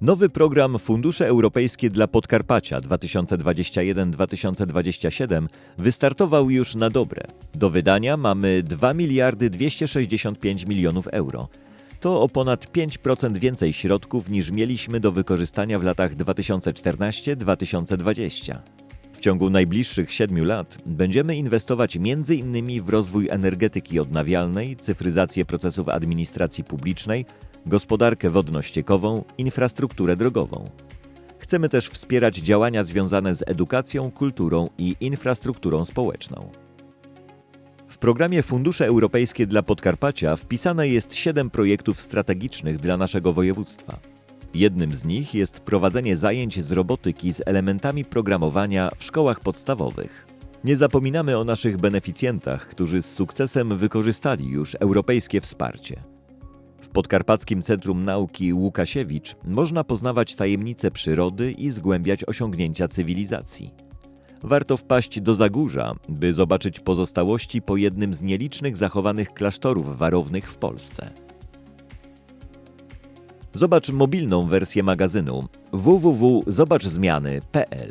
Nowy program Fundusze Europejskie dla Podkarpacia 2021-2027 wystartował już na dobre. Do wydania mamy 2 miliardy 265 milionów euro. To o ponad 5% więcej środków niż mieliśmy do wykorzystania w latach 2014-2020. W ciągu najbliższych siedmiu lat będziemy inwestować m.in. w rozwój energetyki odnawialnej, cyfryzację procesów administracji publicznej, gospodarkę wodno-ściekową, infrastrukturę drogową. Chcemy też wspierać działania związane z edukacją, kulturą i infrastrukturą społeczną. W programie Fundusze Europejskie dla Podkarpacia wpisane jest siedem projektów strategicznych dla naszego województwa. Jednym z nich jest prowadzenie zajęć z robotyki z elementami programowania w szkołach podstawowych. Nie zapominamy o naszych beneficjentach, którzy z sukcesem wykorzystali już europejskie wsparcie. W Podkarpackim Centrum Nauki Łukasiewicz można poznawać tajemnice przyrody i zgłębiać osiągnięcia cywilizacji. Warto wpaść do Zagórza, by zobaczyć pozostałości po jednym z nielicznych zachowanych klasztorów warownych w Polsce. Zobacz mobilną wersję magazynu www.zobaczzmiany.pl